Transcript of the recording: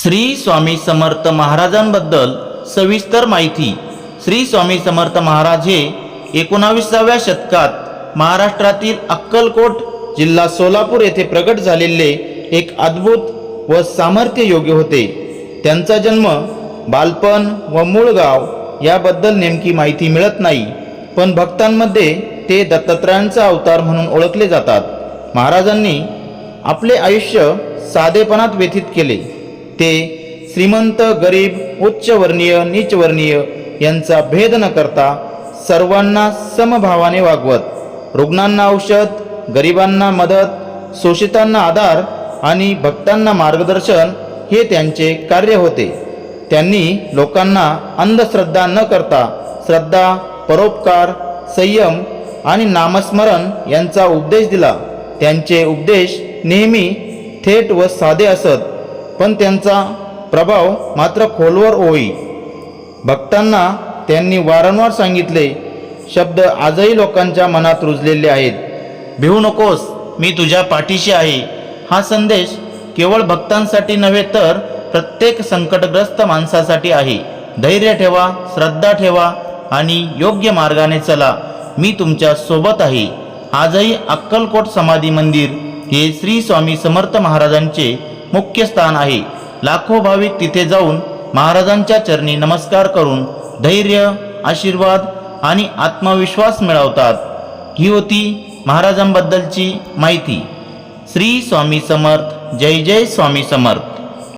श्री स्वामी समर्थ महाराजांबद्दल सविस्तर माहिती. श्री स्वामी समर्थ महाराज हे एकोणाविसाव्या शतकात महाराष्ट्रातील अक्कलकोट जिल्हा सोलापूर येथे प्रगट झालेले एक अद्भुत व सामर्थ्य योगी होते. त्यांचा जन्म बालपण व मूळ गाव याबद्दल नेमकी माहिती मिळत नाही पण भक्तांमध्ये ते दत्तात्रयांचा अवतार म्हणून ओळखले जातात. महाराजांनी आपले आयुष्य साधेपणात व्यतीत केले. ते श्रीमंत गरीब उच्चवर्णीय नीचवर्णीय यांचा भेद न करता सर्वांना समभावाने वागवत. रुग्णांना औषध गरिबांना मदत शोषितांना आधार आणि भक्तांना मार्गदर्शन हे त्यांचे कार्य होते. त्यांनी लोकांना अंधश्रद्धा न करता श्रद्धा परोपकार संयम आणि नामस्मरण यांचा उपदेश दिला. त्यांचे उपदेश नेहमी थेट व साधे असत. पण त्यांचा प्रभाव मात्र खोलवर होई भक्तांना त्यांनी वारंवार सांगितले शब्द आजही लोकांच्या मनात रुजलेले आहेत. भिवू नकोस मी तुझ्या पाठीशी आहे. हा संदेश केवळ भक्तांसाठी नव्हे तर प्रत्येक संकटग्रस्त माणसासाठी आहे. धैर्य ठेवा श्रद्धा ठेवा आणि योग्य मार्गाने चला. मी तुमच्यासोबत आहे. आजही अक्कलकोट समाधी मंदिर हे श्री स्वामी समर्थ महाराजांचे मुख्य स्थान आहे. लाखो भाविक तिथे जाऊन महाराजांच्या चरणी नमस्कार करून धैर्य आशीर्वाद आणि आत्मविश्वास मिळवतात. ही होती महाराजांबद्दलची माहिती. श्री स्वामी समर्थ. जय जय स्वामी समर्थ.